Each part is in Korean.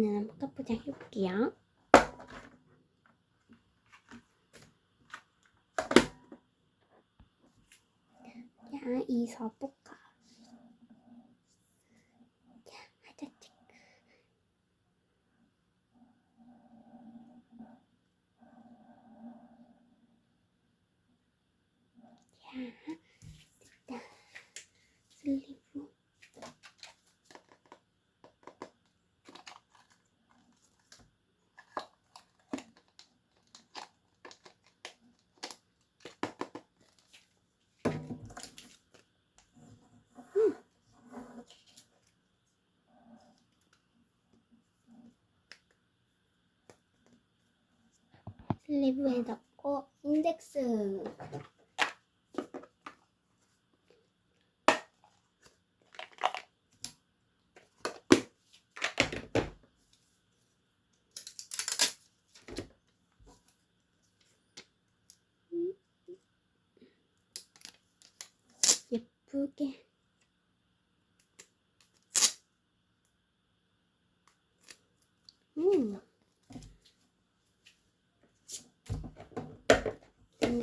그러면은 포토 포장 해볼게요. 자, 이서 볶아. 자, 하자 체크. 자, 됐다. 슬리브. 슬리브에 넣고 인덱스. 예쁘게. 음.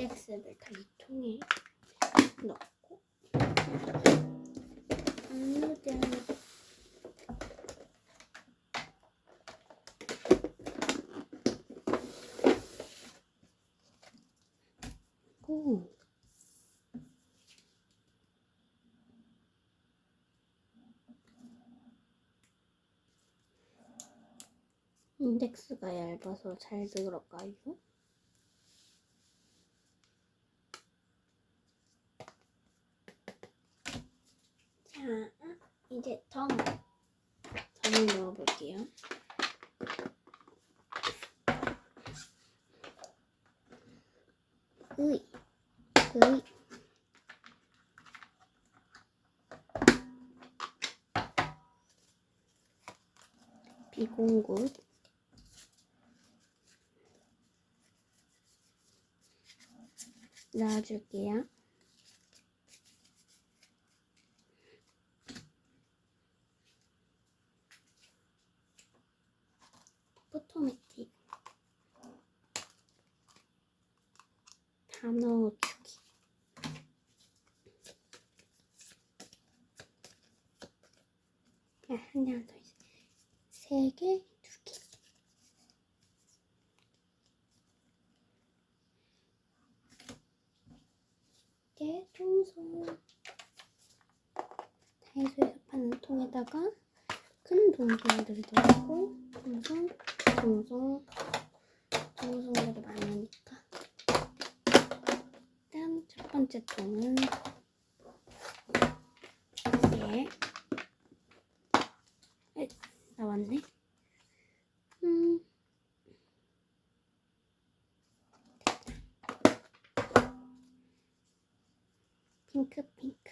인덱스를 다 이 통에 넣고 안무든 오 인덱스가 얇아서 잘 들어가요. 자, 이제 점. 점을 넣어볼게요. 으이, 으이. 비공굿. 넣어줄게요. 포토매틱 다 넣어주기 야, 한 장 더 있어 세 개, 두 개. 이게 통송 다이소에서 파는 통에다가 큰 동송들을 넣고 동송, 동송, 동송들이 많으니까. 일단 첫 번째 통은 예 에, 나왔네 핑크 핑크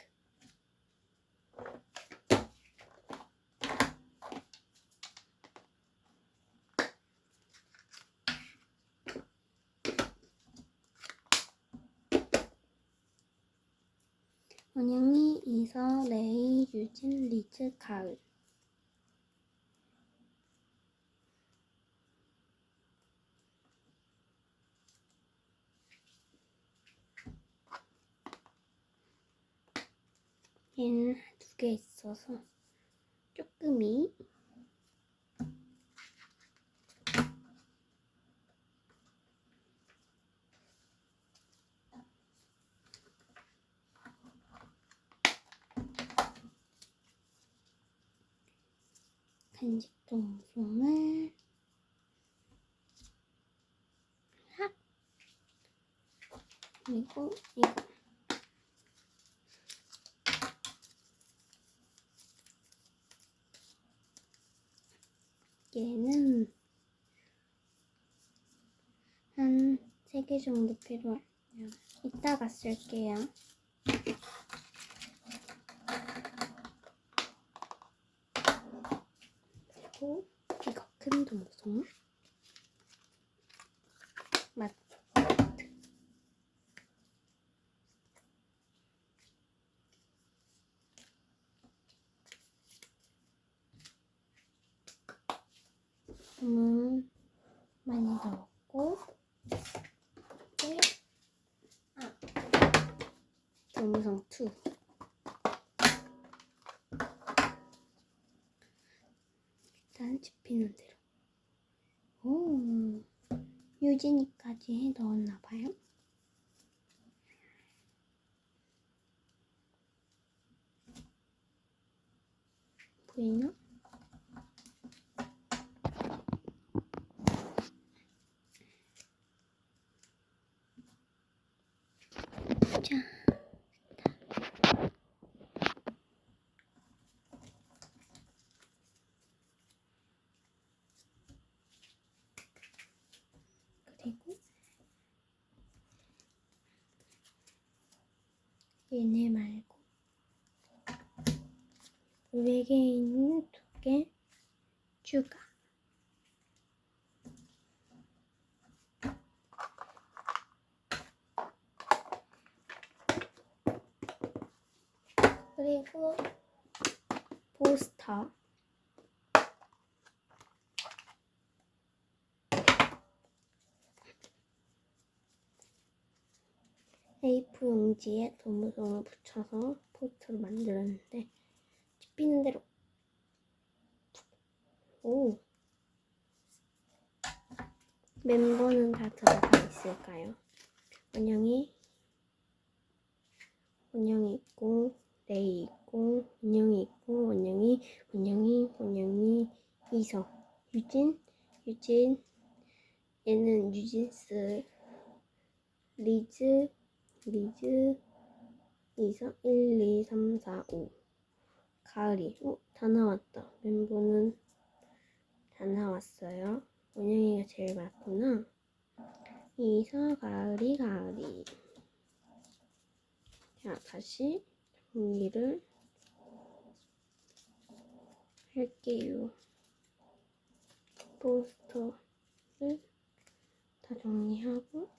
원영이, 이서, 레이, 유진, 리즈, 가을. 얘는 두 개 있어서 조금이 간식 동송을 하! 그리고 이거 얘는 한 세 개 정도 필요해요. 이따가 쓸게요. 그리고 이거 큰 동송 맞 음, 많이 넣었고, 이제, 아, 동성 2. 일단 집히는 대로. 오, 유진이까지 넣었나 봐요. 보이나? 자, 그리고 얘네 말고 외계인 두 개 추가. 그리고 포스터. A4 용지에 도무송을 붙여서 포스터를 만들었는데 씹히는 대로. 오. 멤버는 다 들어가 있을까요? 원영이. 원영이 있고 레이 있고 원영이 있고 원영이 원영이 원영이 이서. 유진 유진. 얘는 유진스. 리즈 리즈. 이서 1, 2, 3, 4, 5 가을이. 어? 다 나왔다. 멤버는 다 나왔어요. 원영이가 제일 많구나. 이서 가을이 가을이. 자 다시 정리를 할게요. 포스터를 다 정리하고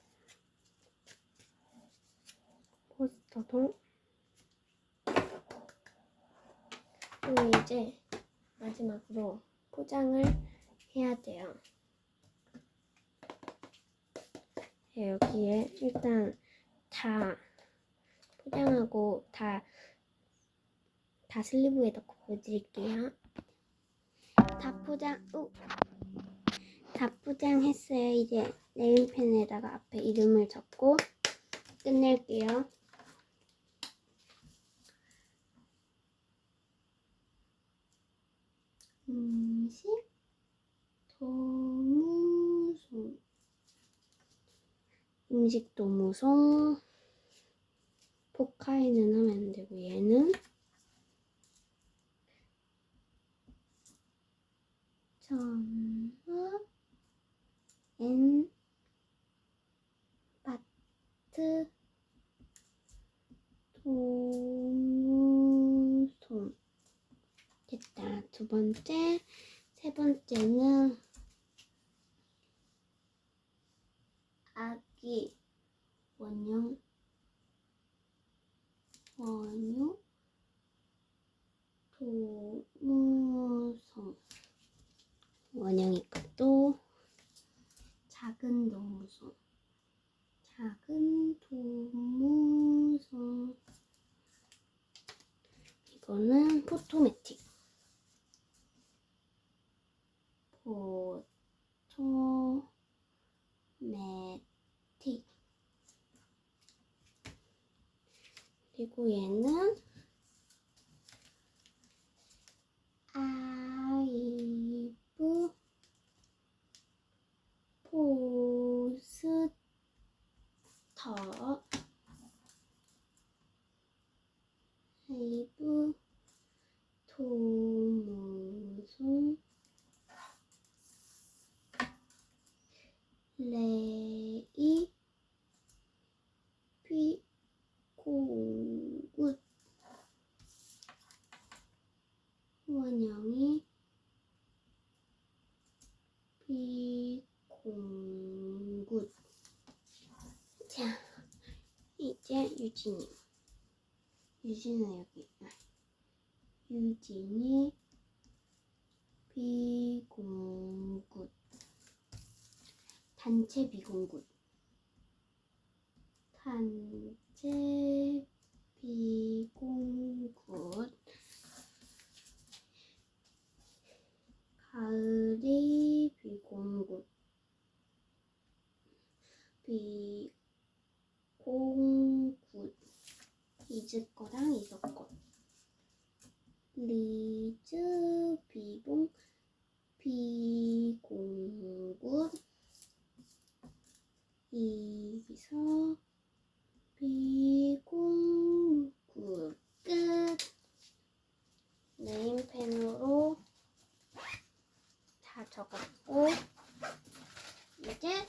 포스터도 그리고 이제 마지막으로 포장을 해야 돼요. 네, 여기에 일단 다 포장하고 다, 다 슬리브에 넣고 보여드릴게요. 다 포장, 우. 다 포장했어요. 이제 네임펜에다가 앞에 이름을 적고 끝낼게요. 음식 도무송. 음식 도무송. 포카이는 하면 안 되고 얘는 전화 앤 바트 도무송 됐다. 두 번째, 세 번째는 아기 원형 원유 도무송 원형이 것도 작은 도무송 작은 도무송 이거는 포토매틱 그리고 얘는 아이브 포스터 아이브 도무송 레이 피고굿 원영이 비공굿. 자 이제 유진이 유진은 여기 아, 유진이 비공굿. 단체 비공굿. 단체 비공굿. 가을이 비공굿. 비공굿 이즈 거랑 이거 거 리즈 비봉 비공굿 이서 비공굿 끝. 네임펜으로 다 적었고 이제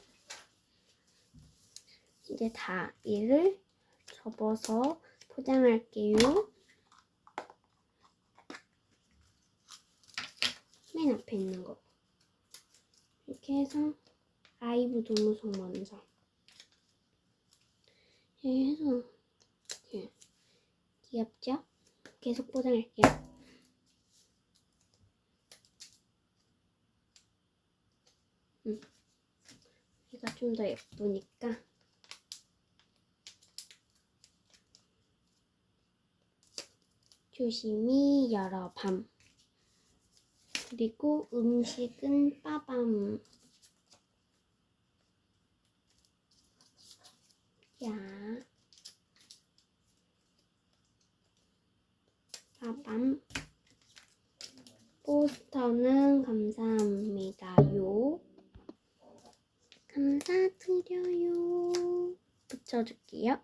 이제 다 이를 접어서 포장할게요. 맨 앞에 있는 거 이렇게 해서 아이브 동무송 먼저 이렇게 해서 이렇게 귀엽죠? 계속 포장할게요. 음. 얘가 좀 더 예쁘니까 조심히 열어 밤. 그리고 음식은 빠밤. 야. 빠밤. 포스터는 감사합니다요. 감사드려요. 붙여줄게요.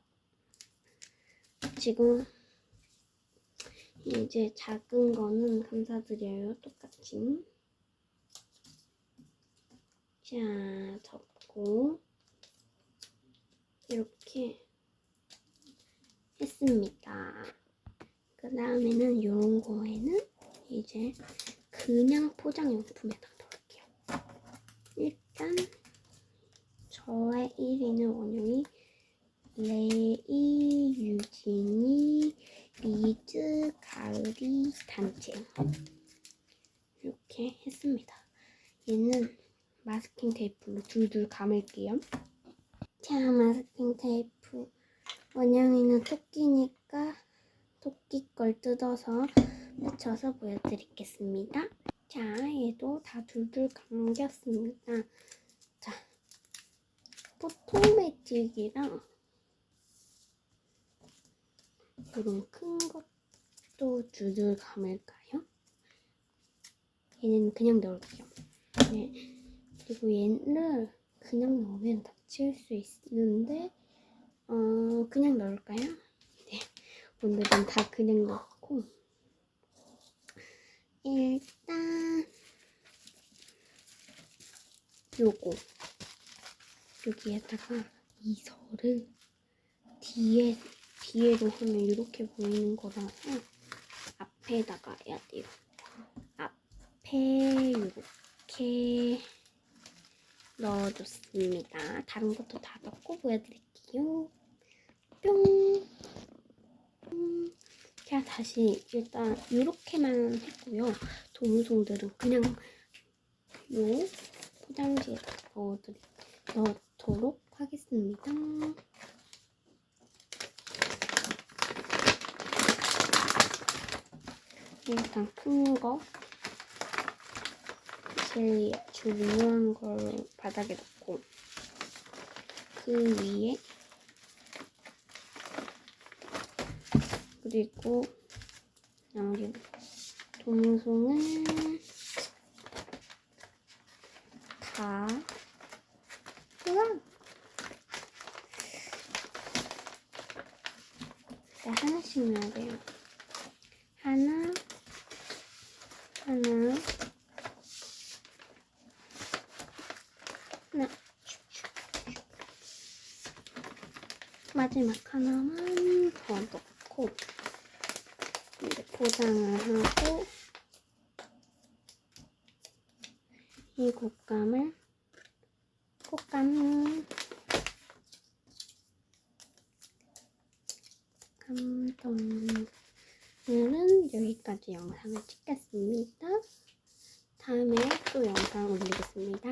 지금 이제 작은 거는 감사드려요. 똑같이. 자, 접고 이렇게 했습니다. 그 다음에는 이런 거에는 이제 그냥 포장용품에다 넣을게요. 일단 저의 1위는 원영이 레이 유진이 리즈 가을이 단체 이렇게 했습니다. 얘는 마스킹 테이프로 둘둘 감을게요. 자, 마스킹 테이프 원영이는 토끼니까 토끼 걸 뜯어서 붙여서 보여드리겠습니다. 자, 얘도 다 둘둘 감겼습니다. 자, 포토매틱이랑 이런 큰 것도 줄줄 감을까요? 얘는 그냥 넣을게요. 네. 그리고 얘를 그냥 넣으면 닫힐 수 있는데 어 그냥 넣을까요? 네. 오늘은 다 그냥 넣고 일단 요거 여기에다가 이설을 뒤에 뒤에로 하면 이렇게 보이는 거라서 앞에다가 해야 돼요. 앞에 이렇게 넣어줬습니다. 다른 것도 다 넣고 보여드릴게요. 뿅. 음, 자 다시 일단 이렇게만 했고요. 도무송들은 그냥 요 포장지에 넣어드리, 넣도록 하겠습니다. 일단 큰 거, 제일 중요한 걸 바닥에 놓고. 그 위에. 그리고 나머지 동송을 다 우와! 네, 하나씩 넣어야 돼요. 하나, 하나, 하나. 마지막 하나만 더 넣고 이제 포장을 하고 이 곶감을 곶감 감동 오늘은 여기까지 영상을 찍겠습니다. 다음에 또 영상 올리겠습니다.